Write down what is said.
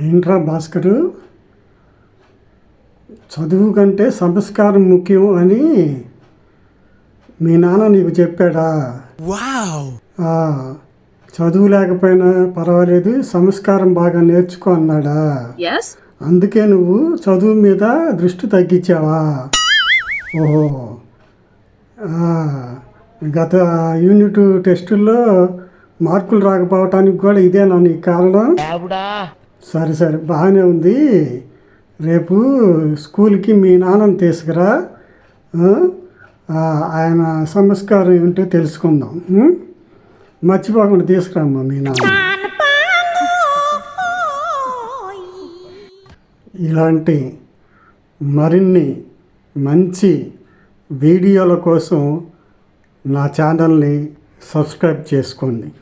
ఏంట్రా భాస్కరు? చదువు కంటే సంస్కారం ముఖ్యం అని మీ నాన్న నీకు చెప్పాడా? చదువు లేకపోయినా పర్వాలేదు సంస్కారం బాగా నేర్చుకో అన్నాడా? Yes? అందుకే నువ్వు చదువు మీద దృష్టి తగ్గించావా? ఓహో. ఆ, గత యూనిట్ టెస్టుల్లో మార్కులు రాకపోవటానికి కూడా ఇదేనా నీ కారణం? సరే సరే. బాగానే ఉంది. రేపు స్కూల్కి మీ నాన్నని తీసుకురా. ఆయన సంస్కారం ఏమిటో తెలుసుకుందాం. మర్చిపోకుండా తీసుకురామ్మా మీ నాన్న. ఇలాంటి మరిన్ని మంచి వీడియోల కోసం నా ఛానల్ని సబ్స్క్రైబ్ చేసుకోండి.